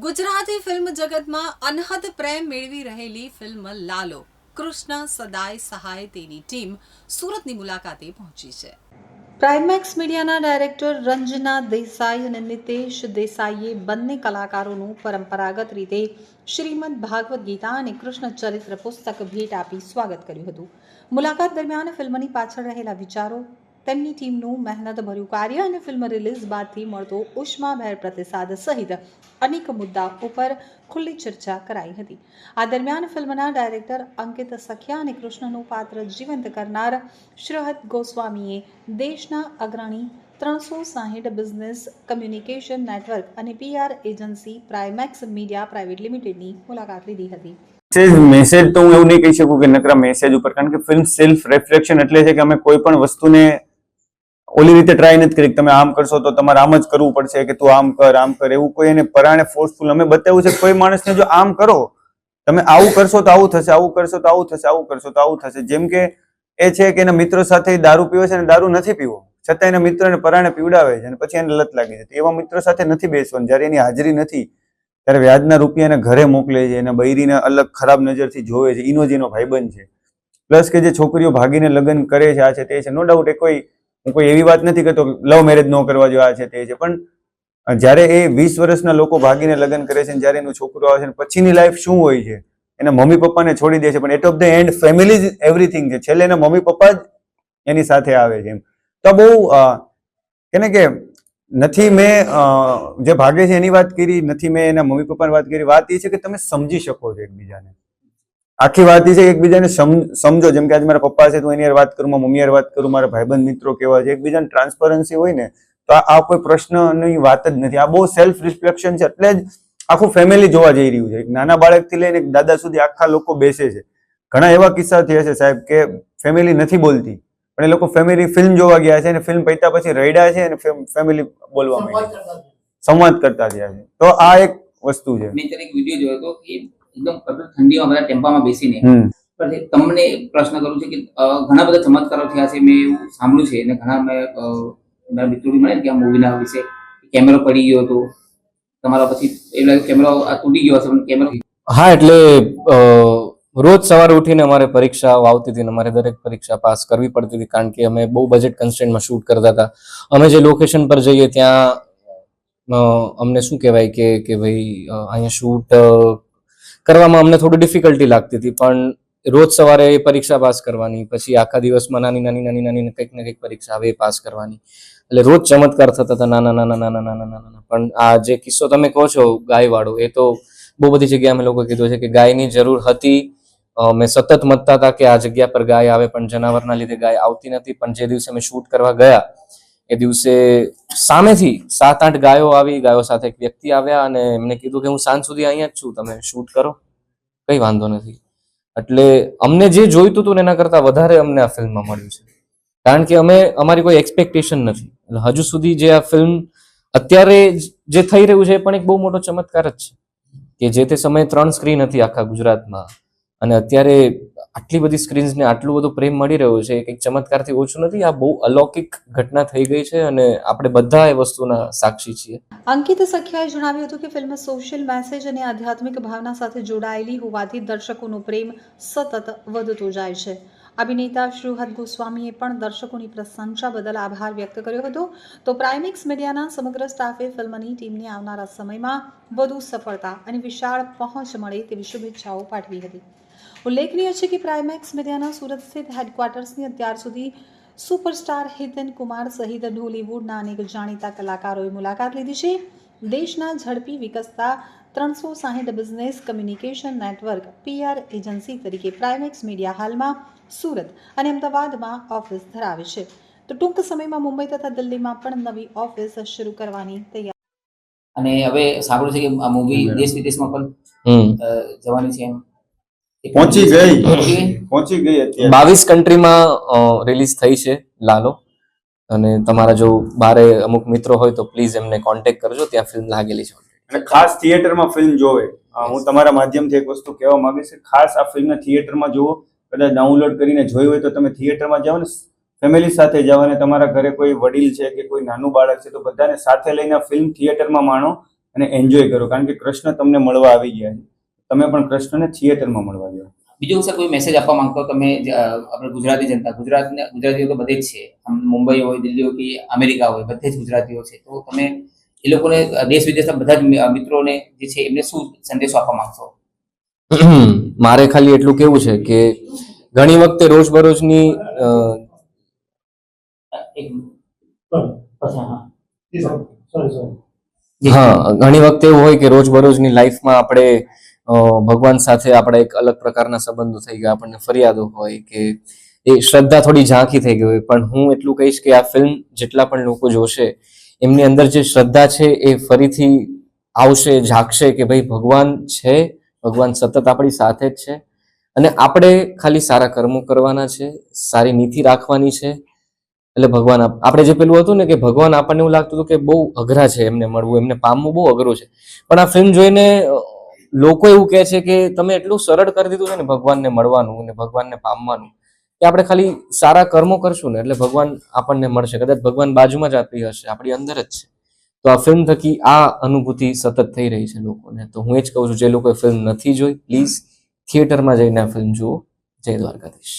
Gujarati film જગતમાં અનહદ પ્રેમ મેળવી રહેલી ફિલ્મ લાલો. કૃષ્ણ સદાય સહાય તેની ટીમ સુરતની મુલાકાતે પહોંચી છે. પ્રાઇમેક્સ મીડિયાના ડાયરેક્ટર રંજના દેસાઈ અને નિતેશ દેસાઈએ બંને કલાકારોનું પરંપરાગત રીતે શ્રીમદ ભાગવત ગીતા અને કૃષ્ણ ચરિત્ર પુસ્તક ભેટ આપી સ્વાગત કર્યું હતું. મુલાકાત દરમિયાન ફિલ્મની પાછળ રહેલા વિચારો તેમની ટીમનું મહેનતભર્યું કાર્ય અને ફિલ્મ રિલીઝ બાદથી મળતો ઉષ્માભેર પ્રતિસાદ સહિત અનેક મુદ્દા ઉપર ખુલ્લી ચર્ચા કરાઈ હતી. આ દરમિયાન ફિલ્મના ડાયરેક્ટર અંકિત સખિયા અને કૃષ્ણનું પાત્ર જીવંત કરનાર શ્રહદ ગોસ્વામીએ દેશના અગ્રણી ત્રણસો સાહીઠ બિઝનેસ કમ્યુનિકેશન નેટવર્ક અને PR agency Primex media private લિમિટેડની મુલાકાત લીધી હતી. મેસેજ મેસેજ તો હું એવું નહીં કહી શકું કે નકરા મેસેજ ઉપર, કારણ કે ફિલ્મ સેલ્ફ રિફ્લેક્શન એટલે છે કે અમે કોઈ પણ વસ્તુને ઓલી રીતે ટ્રાય નથી કરી તમે આમ કરશો તો તમારે આમ જ કરવું પડશે કે તું આમ કર આમ કર, એવું કોઈ એને પરાણે ફોર્સફુલ અમે બતાવ્યું છે કોઈ માણસને જો આમ કરો, તમે આવું કરશો તો આવું થશે, આવું કરશો તો આવું થશે, આવું કરશો તો આવું થશે. જેમ કે એ છે કે એના મિત્રો સાથે દારૂ પીવે છે અને દારૂ નથી પીવો. છતાં એના મિત્રોને પરાણે પીવડાવે છે અને પછી એને લત લાગી છે એવા મિત્રો સાથે નથી બેસવાનું. જ્યારે એની હાજરી નથી, ત્યારે વ્યાજના રૂપિયા એને ઘરે મોકલે છે, એને બૈરીને અલગ ખરાબ નજરથી જોવે છે. એનો જેનો ભાઈબંધ છે. પ્લસ કે જે છોકરીઓ ભાગીને લગ્ન કરે છે, આ છે તે છે. નો ડાઉટ એ કોઈ હું કોઈ એવી વાત નથી કરતો લવ મેરેજ ન કરવા જેવા છે તે છે, પણ જ્યારે એ વીસ વર્ષના લોકો ભાગીને લગ્ન કરે છે જ્યારે એનું છોકરો આવે છે પછીની લાઈફ શું હોય છે? એના મમ્મી પપ્પાને છોડી દે છે, પણ at of the end family everything છે. છેલ્લે એના મમ્મી પપ્પા જ એની સાથે આવે છે એમ. તો બહુ કેને કે નથી મેં જે ભાગે છે એની વાત કરી, નથી મેં એના મમ્મી પપ્પાની વાત કરી. વાત એ છે કે તમે સમજી શકો છો એકબીજાને. આખી વાત એ છે કે એકબીજાને સમ- સમજો. જેમ કે આજે મારા પપ્પા છે તો એની વાત કરું મારા મમ્મી વાત કરું મારા ભાઈબંધ મિત્રો કેવા છે એકબીજાને ટ્રાન્સપરન્સી હોય ને તો આ આ કોઈ પ્રશ્નની વાત જ નથી. આ બહુ સેલ્ફ રિફ્લેક્શન છે એટલે જ આખું ફેમિલી જોવા જઈ રહ્યું છે. એક નાના બાળકથી લઈને એક દાદા સુધી આખા લોકો બેસે છે. ઘણા એવા કિસ્સા થયા છે સાહેબ કે ફેમિલી નથી બોલતી પણ એ લોકો ફેમિલી ફિલ્મ જોવા ગયા છે અને ફિલ્મ પૈતા પછી રડ્યા છે અને ફેમિલી બોલવા માંડી છે. સંવાદ કરતા થયા છે. તો આ એક વસ્તુ છે. મેં એક વીડિયો જોયો હતો કે એકદમ ઠંડીમાં બધા ટેમ્પામાં બેસીને. પણ તમને પ્રશ્ન કરું છું કે ઘણા બધા ચમત્કારો થયા છે મેં એવું સાંભળ્યું છે. અને ઘણા મેં મારા મિત્રો મળે ને કે આ મૂવીના વિશે કેમેરો પડી ગયો હતો. તમારા પછી એ લાગે કેમેરો આ તૂટી ગયો હશે પણ કેમેરો હા એટલે રોજ સવારે ઉઠીને અમારે પરીક્ષાઓ આવતી હતી અમારે દરેક પરીક્ષા પાસ કરવી પડતી હતી કારણ કે અમે બહુ બજેટ કન્સ્ટેન્ટમાં શૂટ કરતા હતા. અમે જે લોકેશન પર જઈએ ત્યાં અમને શું કહેવાય કે કે ભાઈ અહીંયા શૂટ કરવામાં અમને થોડી ડિફિકલ્ટી લાગતી હતી, પણ રોજ સવારે એ પરીક્ષા પાસ કરવાની, પછી આખા દિવસમાં નાની નાની નાની નાની કંઈક ને કંઈક પરીક્ષા આવે એ પાસ કરવાની. એટલે રોજ ચમત્કાર થતા હતા, નાના નાના નાના નાના નાના પણ આ જે કિસ્સો તમે કહો છો ગાયવાળો, એ તો બહુ બધી જગ્યાએ અમે લોકો કીધું છે કે ગાયની જરૂર હતી. મેં સતત મતતા હતા કે આ જગ્યા પર ગાય આવે, પણ જનાવરના લીધે ગાય આવતી નથી. પણ જે દિવસે અમે શૂટ કરવા ગયા એ દિવસે સામેથી સાત આઠ ગાયો આવી, ગાયો સાથે એક વ્યક્તિ આવ્યા અને એમને કીધું કે હું સાંજ સુધી અહીંયા જ છું, તમે શૂટ કરો. કઈ વાંધો નથી. એટલે અમને જે જોઈતું હતું એના કરતા વધારે અમને આ ફિલ્મમાં મળ્યું છે. કારણ કે અમે, અમારી કોઈ એક્સપેક્ટેશન નથી. એટલે હજુ સુધી જે આ ફિલ્મ અત્યારે જે થઈ રહ્યું છે એ પણ એક બહુ મોટો ચમત્કાર જ છે. કે જે તે સમયે ત્રણ સ્ક્રીન હતી આખા ગુજરાતમાં અને અત્યારે આટલી બધી સ્ક્રીન્સને આટલું બધું પ્રેમ મળી રહ્યો છે કંઈક ચમત્કારથી ઓછું નથી, આ બહુ અલૌકિક ઘટના થઈ ગઈ છે અને આપણે બધા એ વસ્તુના સાક્ષી છીએ. અંકિત સખિયાએ જણાવ્યું હતું કે ફિલ્મ સોશિયલ મેસેજ અને આધ્યાત્મિક ભાવના સાથે જોડાયેલી હોવાથી દર્શકોનો પ્રેમ સતત વધતો જાય છે. અભિનેતા શ્રુહદ ગોસ્વામીએ પણ દર્શકોની પ્રશંસા બદલ આભાર વ્યક્ત કર્યો હતો. તો પ્રાઇમિક્સ મીડિયાના સમગ્ર સ્ટાફે ફિલ્મની ટીમને આવનારા સમયમાં વધુ સફળતા અને વિશાળ પહોંચ મળે તેવી શુભેચ્છાઓ પાઠવી હતી. ઉલ્લેખનીય છે કે પ્રાઇમેક્સ મીડિયાના સુરત સ્થિત હેડક્વાર્ટર્સની અત્યાર સુધી સુપરસ્ટાર હિતેન કુમાર સહિત ઢોલીવુડના અનેક જાણીતા કલાકારોએ મુલાકાત લીધી છે. દેશના ઝડપી વિકસતા ત્રણસો સાહીઠ business communication network PR agency તરીકે પ્રાઇમેક્સ મીડિયા હાલમાં સુરત અને અમદાવાદમાં ઓફિસ ધરાવે છે. તો ટૂંક સમયમાં મુંબઈ તથા દિલ્હીમાં પણ નવી ઓફિસ શરૂ કરવાની તૈયારી. અને હવે સાંભળ્યું છે કે આ મૂવી દેશ વિદેશમાં પણ જવાની છે એમ. એ પહોંચી ગઈ. પહોંચી ગઈ? પહોંચી ગઈ અત્યારે. બાવીસ કન્ટ્રીમાં રિલીઝ થઈ છે લાલો. અને તમારા જો બારે અમુક મિત્રો હોય તો પ્લીઝ એમને કોન્ટેક્ટ કરજો ત્યાં ફિલ્મ લાગેલી છે. અને ખાસ થિયેટરમાં ફિલ્મ જોવે. હું તમારા માધ્યમથી એક વસ્તુ કહેવા માંગીશ કે ખાસ આ ફિલ્મને થિયેટરમાં જુઓ. કદાચ ડાઉનલોડ કરીને જોઈ હોય તો તમે થિયેટરમાં જાઓ ને, ફેમિલી સાથે જાઓ અને તમારા ઘરે કોઈ વડીલ છે કે કોઈ નાનું બાળક છે તો બધાને સાથે લઈને ફિલ્મ થિયેટરમાં માણો અને એન્જોય કરો. કારણ કે કૃષ્ણ તમને મળવા આવી ગયા છે. તમે પણ કૃષ્ણને થિયેટરમાં મળવા જાઓ. બીજું સર કોઈ મેસેજ આપવા માંગતો તમે આપણે ગુજરાતી જનતા, ગુજરાતને, ગુજરાતીઓ તો બધે જ છે. મુંબઈ હોય, દિલ્હી હોય કે અમેરિકા હોય, બધે જ ગુજરાતીઓ છે. તો તમે એ લોકોને દેશ વિદેશના બધા જ મિત્રોને જે છે એમને શું સંદેશો આપવા માંગશો? મારે ખાલી એટલું કેવું છે કે ઘણી વખતે રોજબરોજની. હા. ઘણી વખતે એવું હોય કે રોજબરોજની લાઈફમાં આપણે ભગવાન સાથે આપણે એક અલગ પ્રકારના સંબંધો થઈ ગયા આપણને ફરિયાદો હોય કે એ શ્રદ્ધા થોડી ઝાંખી થઈ ગઈ હોય. પણ હું એટલું કહીશ કે આ ફિલ્મ જેટલા પણ લોકો જોશે એમની અંદર જે શ્રદ્ધા છે એ ફરીથી આવશે ઝાકશે કે ભાઈ ભગવાન છે, ભગવાન સતત આપણી સાથે જ છે. અને આપણે ખાલી સારા કર્મો કરવાના છે, સારી નીતિ રાખવાની છે. એટલે ભગવાન આપ- આપણે જે પેલું હતું ને કે ભગવાન આપણને એવું લાગતું હતું કે બહુ અઘરા છે એમને મળવું, એમને પામવું બહુ અઘરું છે. પણ આ ફિલ્મ જોઈને લોકો એવું કહે છે કે તમે એટલું સરળ કરી દીધું છે ને ભગવાનને મળવાનું અને ભગવાનને પામવાનું. કે આપણે ખાલી સારા કર્મો કરશું ને એટલે ભગવાન આપણને મળશે. કદાચ ભગવાન બાજુમાં જ આપણી હશે, આપણી અંદર જ છે. તો આ ફિલ્મ થકી આ અનુભૂતિ સતત થઈ રહી છે લોકોને. તો હું એ જ કહું છું, જે લોકોએ ફિલ્મ નથી જોઈ પ્લીઝ થિયેટરમાં જઈને આ ફિલ્મ જુઓ. જય દ્વારકાધીશ.